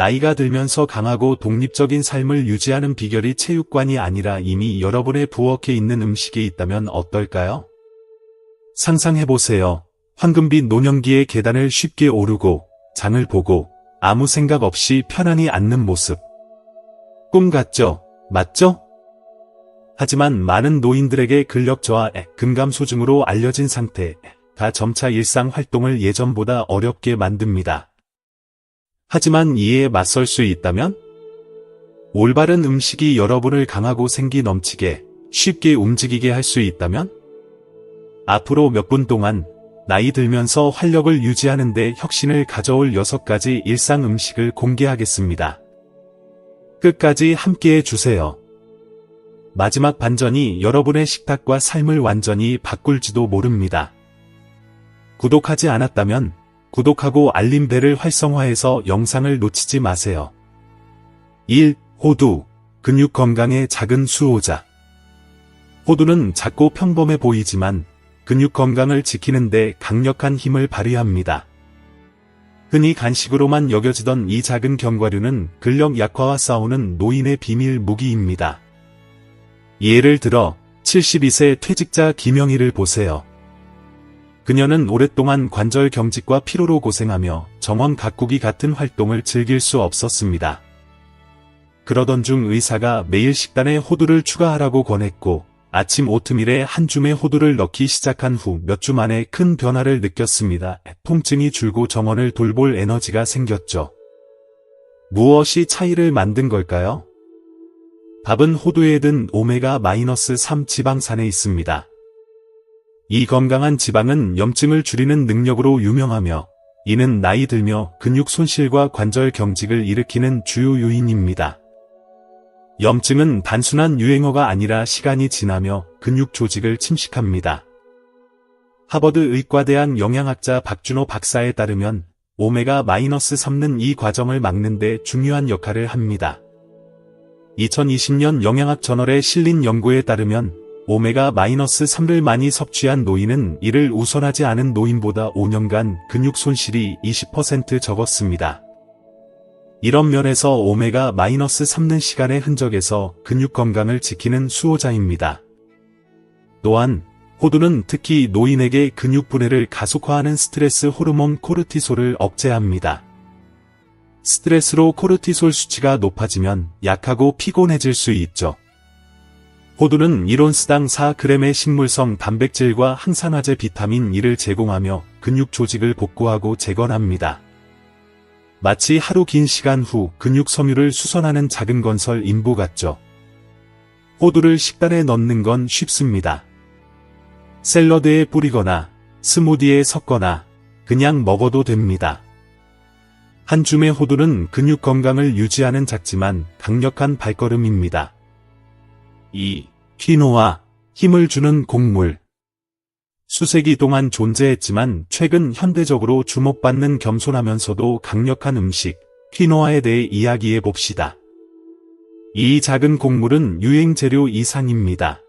나이가 들면서 강하고 독립적인 삶을 유지하는 비결이 체육관이 아니라 이미 여러분의 부엌에 있는 음식이 있다면 어떨까요? 상상해보세요. 황금빛 노년기의 계단을 쉽게 오르고 장을 보고 아무 생각 없이 편안히 앉는 모습. 꿈 같죠? 맞죠? 하지만 많은 노인들에게 근력 저하, 근감 소증으로 알려진 상태가 점차 일상 활동을 예전보다 어렵게 만듭니다. 하지만 이에 맞설 수 있다면? 올바른 음식이 여러분을 강하고 생기 넘치게 쉽게 움직이게 할 수 있다면? 앞으로 몇 분 동안 나이 들면서 활력을 유지하는 데 혁신을 가져올 6가지 일상 음식을 공개하겠습니다. 끝까지 함께해 주세요. 마지막 반전이 여러분의 식탁과 삶을 완전히 바꿀지도 모릅니다. 구독하지 않았다면 구독하고 알림벨을 활성화해서 영상을 놓치지 마세요. 1. 호두. 근육 건강의 작은 수호자. 호두는 작고 평범해 보이지만 근육 건강을 지키는데 강력한 힘을 발휘합니다. 흔히 간식으로만 여겨지던 이 작은 견과류는 근력 약화와 싸우는 노인의 비밀 무기입니다. 예를 들어 72세 퇴직자 김영희를 보세요. 그녀는 오랫동안 관절 경직과 피로로 고생하며 정원 가꾸기 같은 활동을 즐길 수 없었습니다. 그러던 중 의사가 매일 식단에 호두를 추가하라고 권했고 아침 오트밀에 한 줌의 호두를 넣기 시작한 후 몇 주 만에 큰 변화를 느꼈습니다. 통증이 줄고 정원을 돌볼 에너지가 생겼죠. 무엇이 차이를 만든 걸까요? 밥은 호두에 든 오메가-3 지방산에 있습니다. 이 건강한 지방은 염증을 줄이는 능력으로 유명하며 이는 나이 들며 근육 손실과 관절 경직을 일으키는 주요 요인입니다. 염증은 단순한 유행어가 아니라 시간이 지나며 근육 조직을 침식합니다. 하버드 의과대학 영양학자 박준호 박사에 따르면 오메가-3는 이 과정을 막는 데 중요한 역할을 합니다. 2020년 영양학 저널에 실린 연구에 따르면 오메가-3를 많이 섭취한 노인은 이를 우선하지 않은 노인보다 5년간 근육 손실이 20% 적었습니다. 이런 면에서 오메가-3는 시간의 흔적에서 근육 건강을 지키는 수호자입니다. 또한 호두는 특히 노인에게 근육 분해를 가속화하는 스트레스 호르몬 코르티솔을 억제합니다. 스트레스로 코르티솔 수치가 높아지면 약하고 피곤해질 수 있죠. 호두는 1온스당 4g의 식물성 단백질과 항산화제 비타민 E를 제공하며 근육 조직을 복구하고 재건합니다. 마치 하루 긴 시간 후 근육 섬유를 수선하는 작은 건설 인부 같죠. 호두를 식단에 넣는 건 쉽습니다. 샐러드에 뿌리거나 스무디에 섞거나 그냥 먹어도 됩니다. 한 줌의 호두는 근육 건강을 유지하는 작지만 강력한 발걸음입니다. 2. 퀴노아, 힘을 주는 곡물. 수세기 동안 존재했지만 최근 현대적으로 주목받는 겸손하면서도 강력한 음식, 퀴노아에 대해 이야기해 봅시다. 이 작은 곡물은 유행 재료 이상입니다.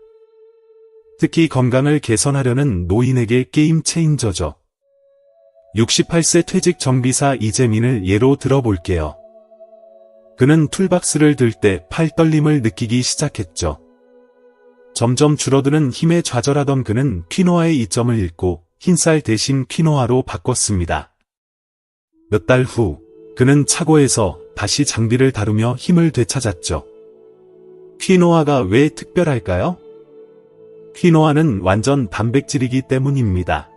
특히 건강을 개선하려는 노인에게 게임 체인저죠. 68세 퇴직 정비사 이재민을 예로 들어볼게요. 그는 툴박스를 들 때 팔 떨림을 느끼기 시작했죠. 점점 줄어드는 힘에 좌절하던 그는 퀴노아의 이점을 잃고 흰쌀 대신 퀴노아로 바꿨습니다. 몇 달 후, 그는 차고에서 다시 장비를 다루며 힘을 되찾았죠. 퀴노아가 왜 특별할까요? 퀴노아는 완전 단백질이기 때문입니다.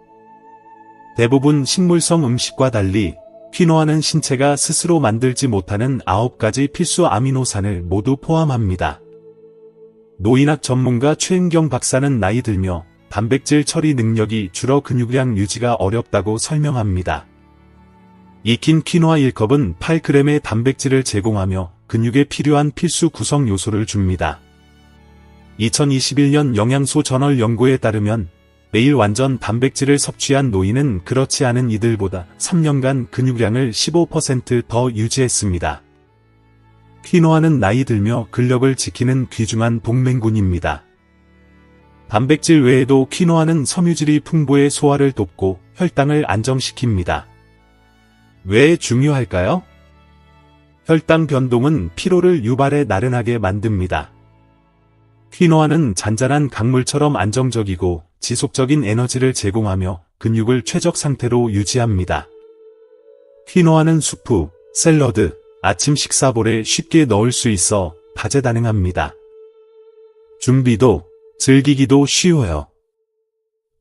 대부분 식물성 음식과 달리 퀴노아는 신체가 스스로 만들지 못하는 9가지 필수 아미노산을 모두 포함합니다. 노인학 전문가 최은경 박사는 나이 들며 단백질 처리 능력이 줄어 근육량 유지가 어렵다고 설명합니다. 익힌 퀴노아 1컵은 8g의 단백질을 제공하며 근육에 필요한 필수 구성 요소를 줍니다. 2021년 영양소 저널 연구에 따르면 매일 완전 단백질을 섭취한 노인은 그렇지 않은 이들보다 3년간 근육량을 15%더 유지했습니다. 퀴노아는 나이 들며 근력을 지키는 귀중한 동맹군입니다. 단백질 외에도 퀴노아는 섬유질이 풍부해 소화를 돕고 혈당을 안정시킵니다. 왜 중요할까요? 혈당 변동은 피로를 유발해 나른하게 만듭니다. 퀴노아는 잔잔한 강물처럼 안정적이고 지속적인 에너지를 제공하며 근육을 최적 상태로 유지합니다. 퀴노아는 수프, 샐러드, 아침 식사볼에 쉽게 넣을 수 있어 다재다능합니다. 준비도, 즐기기도 쉬워요.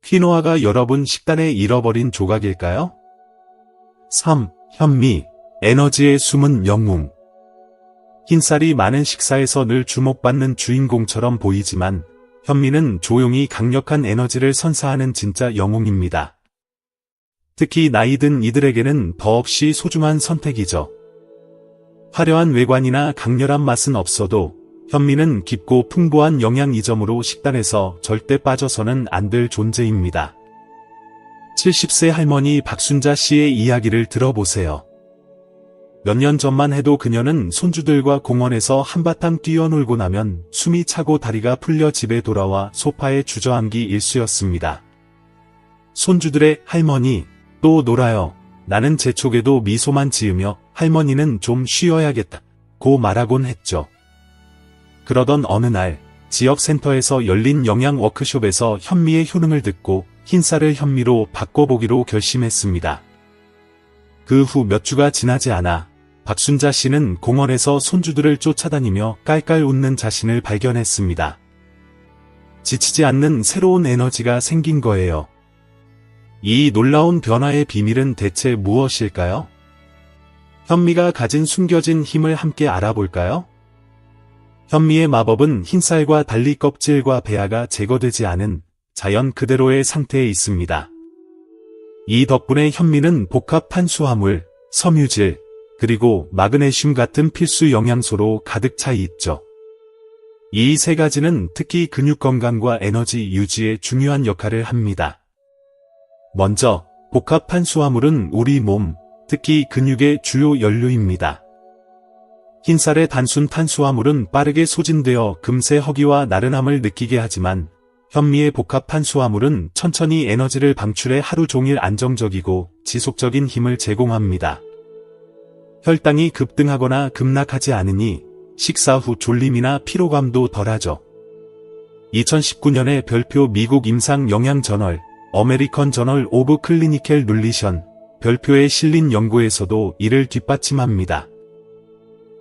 퀴노아가 여러분 식단에 잃어버린 조각일까요? 3. 현미, 에너지의 숨은 영웅. 흰쌀이 많은 식사에서 늘 주목받는 주인공처럼 보이지만 현미는 조용히 강력한 에너지를 선사하는 진짜 영웅입니다. 특히 나이 든 이들에게는 더없이 소중한 선택이죠. 화려한 외관이나 강렬한 맛은 없어도 현미는 깊고 풍부한 영양 이점으로 식단에서 절대 빠져서는 안 될 존재입니다. 70세 할머니 박순자 씨의 이야기를 들어보세요. 몇 년 전만 해도 그녀는 손주들과 공원에서 한바탕 뛰어놀고 나면 숨이 차고 다리가 풀려 집에 돌아와 소파에 주저앉기 일쑤였습니다. 손주들의 할머니, 또 놀아요. 나는 재촉에도 미소만 지으며 할머니는 좀 쉬어야겠다. 고 말하곤 했죠. 그러던 어느 날, 지역 센터에서 열린 영양 워크숍에서 현미의 효능을 듣고 흰쌀을 현미로 바꿔보기로 결심했습니다. 그 후 몇 주가 지나지 않아 박순자 씨는 공원에서 손주들을 쫓아다니며 깔깔 웃는 자신을 발견했습니다. 지치지 않는 새로운 에너지가 생긴 거예요. 이 놀라운 변화의 비밀은 대체 무엇일까요? 현미가 가진 숨겨진 힘을 함께 알아볼까요? 현미의 마법은 흰쌀과 달리 껍질과 배아가 제거되지 않은 자연 그대로의 상태에 있습니다. 이 덕분에 현미는 복합 탄수화물, 섬유질, 그리고 마그네슘 같은 필수 영양소로 가득 차 있죠. 이 세 가지는 특히 근육 건강과 에너지 유지에 중요한 역할을 합니다. 먼저 복합 탄수화물은 우리 몸, 특히 근육의 주요 연료입니다. 흰쌀의 단순 탄수화물은 빠르게 소진되어 금세 허기와 나른함을 느끼게 하지만 현미의 복합 탄수화물은 천천히 에너지를 방출해 하루 종일 안정적이고 지속적인 힘을 제공합니다. 혈당이 급등하거나 급락하지 않으니 식사 후 졸림이나 피로감도 덜하죠. 2019년에 별표 미국 임상 영양 저널 어메리컨 저널 오브 클리니켈 눌리션 별표에 실린 연구에서도 이를 뒷받침합니다.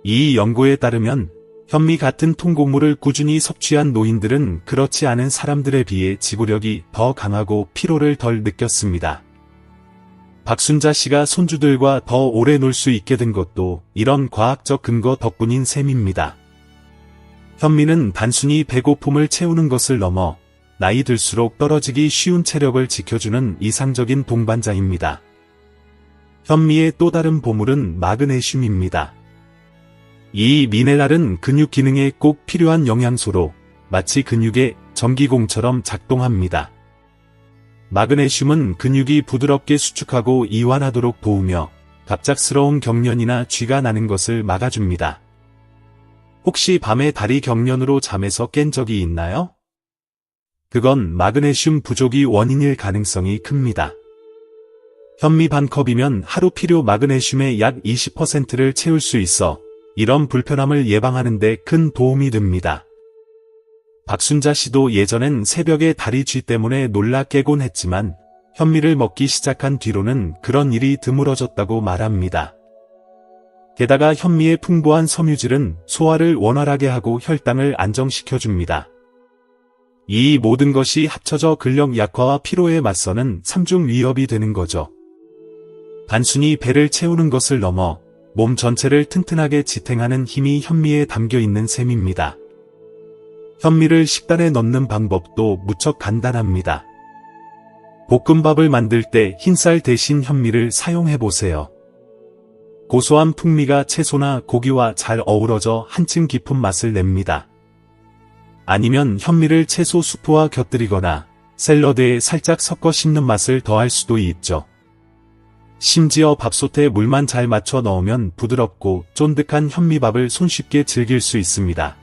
이 연구에 따르면 현미 같은 통곡물을 꾸준히 섭취한 노인들은 그렇지 않은 사람들에 비해 지구력이 더 강하고 피로를 덜 느꼈습니다. 박순자 씨가 손주들과 더 오래 놀 수 있게 된 것도 이런 과학적 근거 덕분인 셈입니다. 현미는 단순히 배고픔을 채우는 것을 넘어 나이 들수록 떨어지기 쉬운 체력을 지켜주는 이상적인 동반자입니다. 현미의 또 다른 보물은 마그네슘입니다. 이 미네랄은 근육 기능에 꼭 필요한 영양소로 마치 근육의 전기공처럼 작동합니다. 마그네슘은 근육이 부드럽게 수축하고 이완하도록 도우며 갑작스러운 경련이나 쥐가 나는 것을 막아줍니다. 혹시 밤에 다리 경련으로 잠에서 깬 적이 있나요? 그건 마그네슘 부족이 원인일 가능성이 큽니다. 현미 반 컵이면 하루 필요 마그네슘의 약 20%를 채울 수 있어 이런 불편함을 예방하는 데 큰 도움이 됩니다. 박순자 씨도 예전엔 새벽에 다리 쥐 때문에 놀라 깨곤 했지만 현미를 먹기 시작한 뒤로는 그런 일이 드물어졌다고 말합니다. 게다가 현미의 풍부한 섬유질은 소화를 원활하게 하고 혈당을 안정시켜줍니다. 이 모든 것이 합쳐져 근력 약화와 피로에 맞서는 3중 위협이 되는 거죠. 단순히 배를 채우는 것을 넘어 몸 전체를 튼튼하게 지탱하는 힘이 현미에 담겨 있는 셈입니다. 현미를 식단에 넣는 방법도 무척 간단합니다. 볶음밥을 만들 때 흰쌀 대신 현미를 사용해 보세요. 고소한 풍미가 채소나 고기와 잘 어우러져 한층 깊은 맛을 냅니다. 아니면 현미를 채소 수프와 곁들이거나 샐러드에 살짝 섞어 씹는 맛을 더할 수도 있죠. 심지어 밥솥에 물만 잘 맞춰 넣으면 부드럽고 쫀득한 현미밥을 손쉽게 즐길 수 있습니다.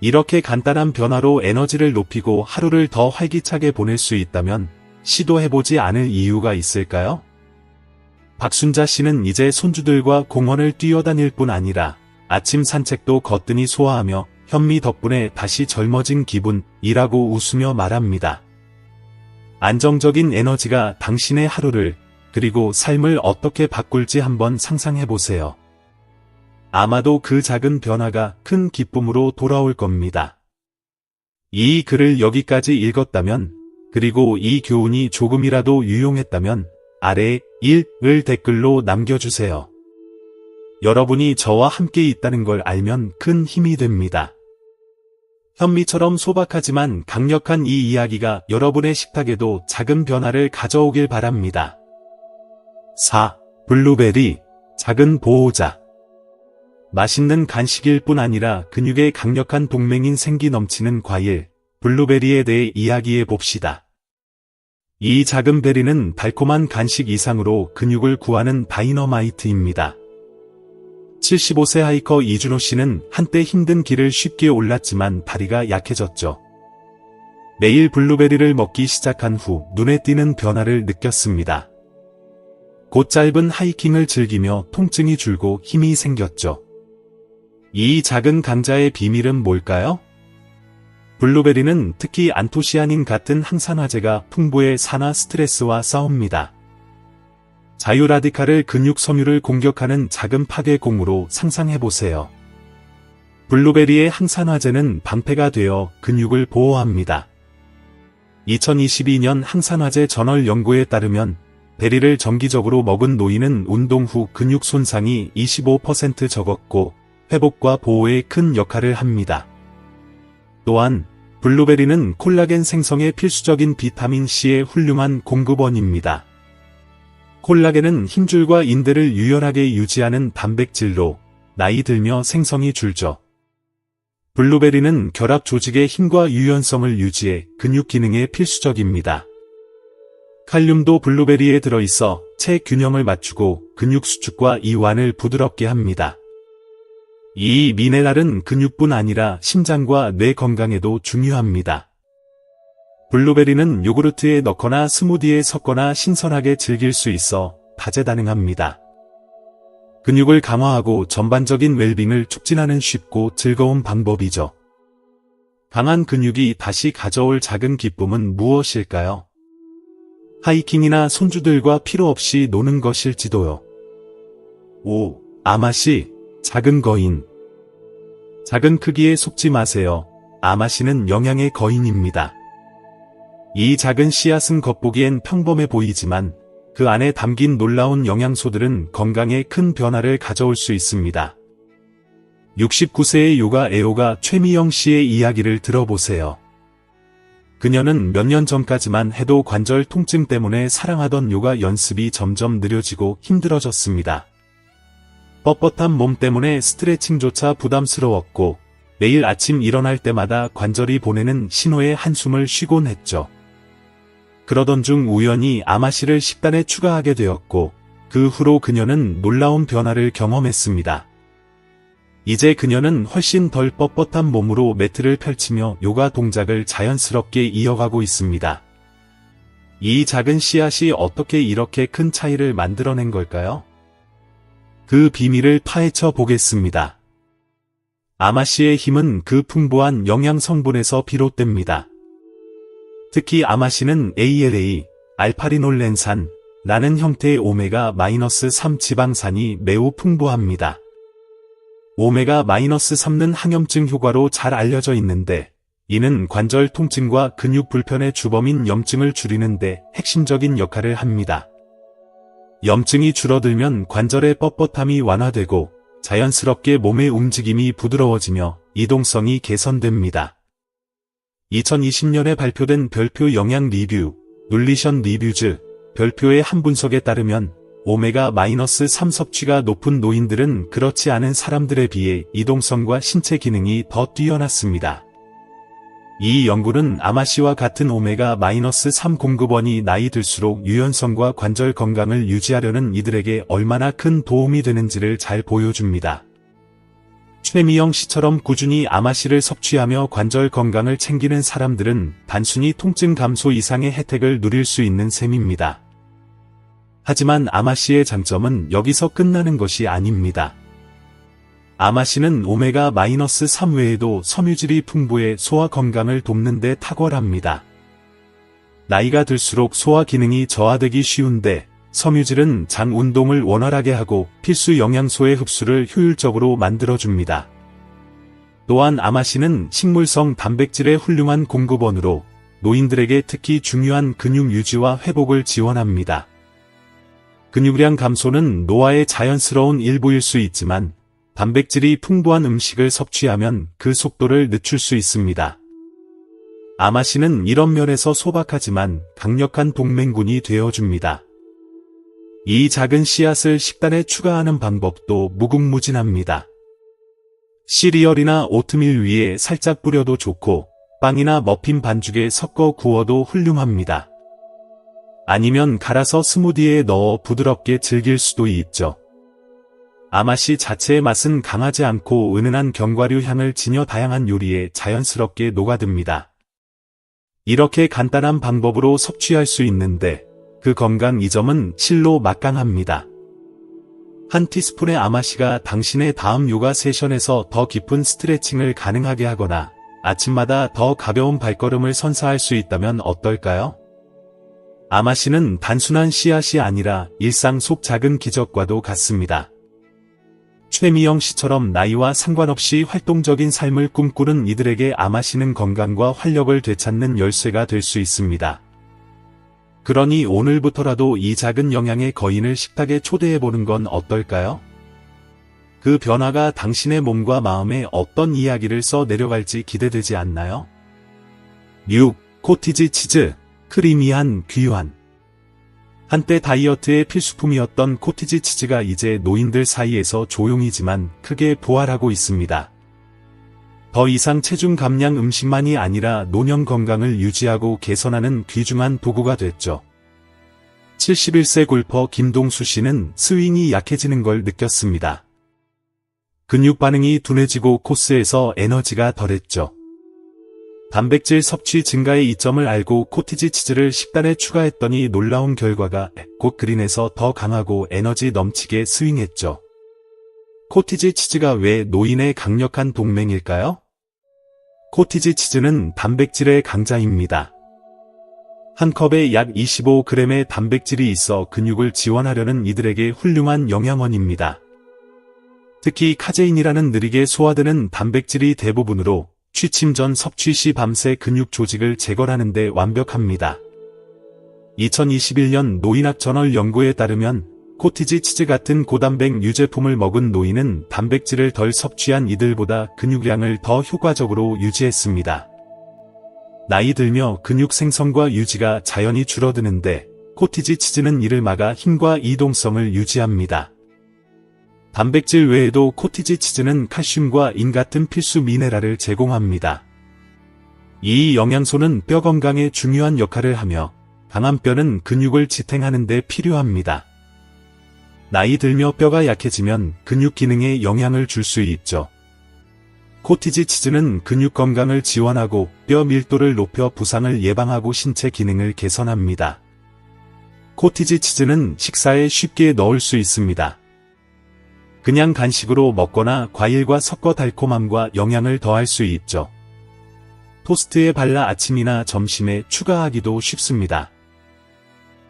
이렇게 간단한 변화로 에너지를 높이고 하루를 더 활기차게 보낼 수 있다면 시도해보지 않을 이유가 있을까요? 박순자 씨는 이제 손주들과 공원을 뛰어다닐 뿐 아니라 아침 산책도 거뜬히 소화하며 현미 덕분에 다시 젊어진 기분이라고 웃으며 말합니다. 안정적인 에너지가 당신의 하루를 그리고 삶을 어떻게 바꿀지 한번 상상해 보세요. 아마도 그 작은 변화가 큰 기쁨으로 돌아올 겁니다. 이 글을 여기까지 읽었다면, 그리고 이 교훈이 조금이라도 유용했다면, 아래 1을 댓글로 남겨주세요. 여러분이 저와 함께 있다는 걸 알면 큰 힘이 됩니다. 현미처럼 소박하지만 강력한 이 이야기가 여러분의 식탁에도 작은 변화를 가져오길 바랍니다. 4. 블루베리, 작은 보호자. 맛있는 간식일 뿐 아니라 근육에 강력한 동맹인 생기 넘치는 과일, 블루베리에 대해 이야기해 봅시다. 이 작은 베리는 달콤한 간식 이상으로 근육을 구하는 다이너마이트입니다. 75세 하이커 이준호 씨는 한때 힘든 길을 쉽게 올랐지만 다리가 약해졌죠. 매일 블루베리를 먹기 시작한 후 눈에 띄는 변화를 느꼈습니다. 곧 짧은 하이킹을 즐기며 통증이 줄고 힘이 생겼죠. 이 작은 강자의 비밀은 뭘까요? 블루베리는 특히 안토시아닌 같은 항산화제가 풍부해 산화 스트레스와 싸웁니다. 자유라디칼을 근육 섬유를 공격하는 작은 파괴공으로 상상해보세요. 블루베리의 항산화제는 방패가 되어 근육을 보호합니다. 2022년 항산화제 저널 연구에 따르면 베리를 정기적으로 먹은 노인은 운동 후 근육 손상이 25% 적었고 회복과 보호에 큰 역할을 합니다. 또한 블루베리는 콜라겐 생성에 필수적인 비타민C의 훌륭한 공급원입니다. 콜라겐은 힘줄과 인대를 유연하게 유지하는 단백질로 나이 들며 생성이 줄죠. 블루베리는 결합 조직의 힘과 유연성을 유지해 근육 기능에 필수적입니다. 칼륨도 블루베리에 들어있어 체 균형을 맞추고 근육 수축과 이완을 부드럽게 합니다. 이 미네랄은 근육뿐 아니라 심장과 뇌 건강에도 중요합니다. 블루베리는 요구르트에 넣거나 스무디에 섞거나 신선하게 즐길 수 있어 다재다능합니다. 근육을 강화하고 전반적인 웰빙을 촉진하는 쉽고 즐거운 방법이죠. 강한 근육이 다시 가져올 작은 기쁨은 무엇일까요? 하이킹이나 손주들과 필요 없이 노는 것일지도요. 5. 아마시 작은 거인 작은 크기에 속지 마세요. 아마시는 영양의 거인입니다. 이 작은 씨앗은 겉보기엔 평범해 보이지만 그 안에 담긴 놀라운 영양소들은 건강에 큰 변화를 가져올 수 있습니다. 69세의 요가 애호가 최미영 씨의 이야기를 들어보세요. 그녀는 몇 년 전까지만 해도 관절 통증 때문에 사랑하던 요가 연습이 점점 느려지고 힘들어졌습니다. 뻣뻣한 몸 때문에 스트레칭조차 부담스러웠고 매일 아침 일어날 때마다 관절이 보내는 신호에 한숨을 쉬곤 했죠. 그러던 중 우연히 아마시를 식단에 추가하게 되었고 그 후로 그녀는 놀라운 변화를 경험했습니다. 이제 그녀는 훨씬 덜 뻣뻣한 몸으로 매트를 펼치며 요가 동작을 자연스럽게 이어가고 있습니다. 이 작은 씨앗이 어떻게 이렇게 큰 차이를 만들어낸 걸까요? 그 비밀을 파헤쳐 보겠습니다. 아마씨의 힘은 그 풍부한 영양 성분에서 비롯됩니다. 특히 아마씨는 ALA, 알파리놀렌산, 라는 형태의 오메가-3 지방산이 매우 풍부합니다. 오메가-3는 항염증 효과로 잘 알려져 있는데 이는 관절 통증과 근육 불편의 주범인 염증을 줄이는데 핵심적인 역할을 합니다. 염증이 줄어들면 관절의 뻣뻣함이 완화되고 자연스럽게 몸의 움직임이 부드러워지며 이동성이 개선됩니다. 2020년에 발표된 별표 영양 리뷰, 눌리션 리뷰즈, 별표의 한 분석에 따르면 오메가-3 섭취가 높은 노인들은 그렇지 않은 사람들에 비해 이동성과 신체 기능이 더 뛰어났습니다. 이 연구는 아마씨와 같은 오메가-3 공급원이 나이 들수록 유연성과 관절 건강을 유지하려는 이들에게 얼마나 큰 도움이 되는지를 잘 보여줍니다. 최미영 씨처럼 꾸준히 아마씨를 섭취하며 관절 건강을 챙기는 사람들은 단순히 통증 감소 이상의 혜택을 누릴 수 있는 셈입니다. 하지만 아마씨의 장점은 여기서 끝나는 것이 아닙니다. 아마씨는 오메가-3 외에도 섬유질이 풍부해 소화 건강을 돕는 데 탁월합니다. 나이가 들수록 소화 기능이 저하되기 쉬운데 섬유질은 장 운동을 원활하게 하고 필수 영양소의 흡수를 효율적으로 만들어줍니다. 또한 아마씨는 식물성 단백질의 훌륭한 공급원으로 노인들에게 특히 중요한 근육 유지와 회복을 지원합니다. 근육량 감소는 노화의 자연스러운 일부일 수 있지만 단백질이 풍부한 음식을 섭취하면 그 속도를 늦출 수 있습니다. 아마씨는 이런 면에서 소박하지만 강력한 동맹군이 되어줍니다. 이 작은 씨앗을 식단에 추가하는 방법도 무궁무진합니다. 시리얼이나 오트밀 위에 살짝 뿌려도 좋고 빵이나 머핀 반죽에 섞어 구워도 훌륭합니다. 아니면 갈아서 스무디에 넣어 부드럽게 즐길 수도 있죠. 아마시 자체의 맛은 강하지 않고 은은한 견과류 향을 지녀 다양한 요리에 자연스럽게 녹아듭니다. 이렇게 간단한 방법으로 섭취할 수 있는데 그 건강 이점은 실로 막강합니다. 한 티스푼의 아마시가 당신의 다음 요가 세션에서 더 깊은 스트레칭을 가능하게 하거나 아침마다 더 가벼운 발걸음을 선사할 수 있다면 어떨까요? 아마시는 단순한 씨앗이 아니라 일상 속 작은 기적과도 같습니다. 최미영 씨처럼 나이와 상관없이 활동적인 삶을 꿈꾸는 이들에게 아마시는 건강과 활력을 되찾는 열쇠가 될 수 있습니다. 그러니 오늘부터라도 이 작은 영양의 거인을 식탁에 초대해보는 건 어떨까요? 그 변화가 당신의 몸과 마음에 어떤 이야기를 써 내려갈지 기대되지 않나요? 6. 코티지 치즈, 크리미한 귀환 한때 다이어트의 필수품이었던 코티지 치즈가 이제 노인들 사이에서 조용이지만 크게 부활하고 있습니다. 더 이상 체중 감량 음식만이 아니라 노년 건강을 유지하고 개선하는 귀중한 도구가 됐죠. 71세 골퍼 김동수 씨는 스윙이 약해지는 걸 느꼈습니다. 근육 반응이 둔해지고 코스에서 에너지가 덜했죠. 단백질 섭취 증가의 이점을 알고 코티지 치즈를 식단에 추가했더니 놀라운 결과가 곧 그린에서 더 강하고 에너지 넘치게 스윙했죠. 코티지 치즈가 왜 노인의 강력한 동맹일까요? 코티지 치즈는 단백질의 강자입니다. 한 컵에 약 25g의 단백질이 있어 근육을 지원하려는 이들에게 훌륭한 영양원입니다. 특히 카제인이라는 느리게 소화되는 단백질이 대부분으로 취침 전 섭취 시 밤새 근육 조직을 제거하는 데 완벽합니다. 2021년 노인학 저널 연구에 따르면 코티지 치즈 같은 고단백 유제품을 먹은 노인은 단백질을 덜 섭취한 이들보다 근육량을 더 효과적으로 유지했습니다. 나이 들며 근육 생성과 유지가 자연히 줄어드는데 코티지 치즈는 이를 막아 힘과 이동성을 유지합니다. 단백질 외에도 코티지 치즈는 칼슘과 인 같은 필수 미네랄을 제공합니다. 이 영양소는 뼈 건강에 중요한 역할을 하며 강한 뼈는 근육을 지탱하는 데 필요합니다. 나이 들며 뼈가 약해지면 근육 기능에 영향을 줄 수 있죠. 코티지 치즈는 근육 건강을 지원하고 뼈 밀도를 높여 부상을 예방하고 신체 기능을 개선합니다. 코티지 치즈는 식사에 쉽게 넣을 수 있습니다. 그냥 간식으로 먹거나 과일과 섞어 달콤함과 영양을 더할 수 있죠. 토스트에 발라 아침이나 점심에 추가하기도 쉽습니다.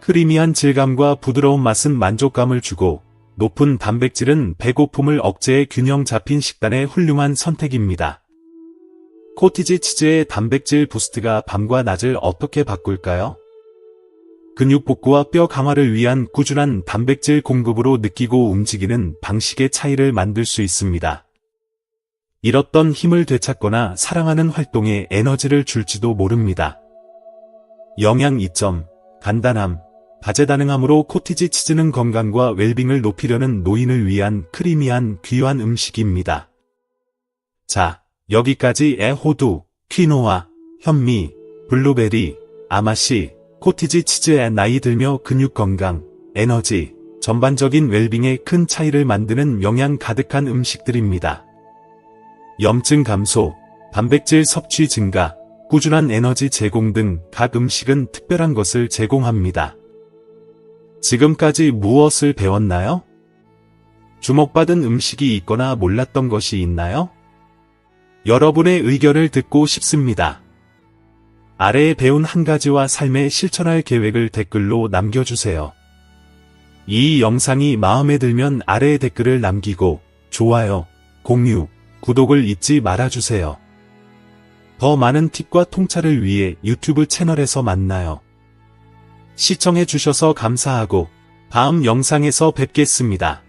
크리미한 질감과 부드러운 맛은 만족감을 주고 높은 단백질은 배고픔을 억제해 균형 잡힌 식단의 훌륭한 선택입니다. 코티지 치즈의 단백질 부스트가 밤과 낮을 어떻게 바꿀까요? 근육 복구와 뼈 강화를 위한 꾸준한 단백질 공급으로 느끼고 움직이는 방식의 차이를 만들 수 있습니다. 잃었던 힘을 되찾거나 사랑하는 활동에 에너지를 줄지도 모릅니다. 영양 2점, 간단함, 다재다능함으로 코티지 치즈는 건강과 웰빙을 높이려는 노인을 위한 크리미한 귀한 음식입니다. 자, 여기까지 애호두, 퀴노아, 현미, 블루베리, 아마시, 코티지 치즈의 나이 들며 근육 건강, 에너지, 전반적인 웰빙에 큰 차이를 만드는 영양 가득한 음식들입니다. 염증 감소, 단백질 섭취 증가, 꾸준한 에너지 제공 등 각 음식은 특별한 것을 제공합니다. 지금까지 무엇을 배웠나요? 주목받은 음식이 있거나 몰랐던 것이 있나요? 여러분의 의견을 듣고 싶습니다. 아래에 배운 한 가지와 삶에 실천할 계획을 댓글로 남겨주세요. 이 영상이 마음에 들면 아래에 댓글을 남기고 좋아요, 공유, 구독을 잊지 말아주세요. 더 많은 팁과 통찰을 위해 유튜브 채널에서 만나요. 시청해주셔서 감사하고 다음 영상에서 뵙겠습니다.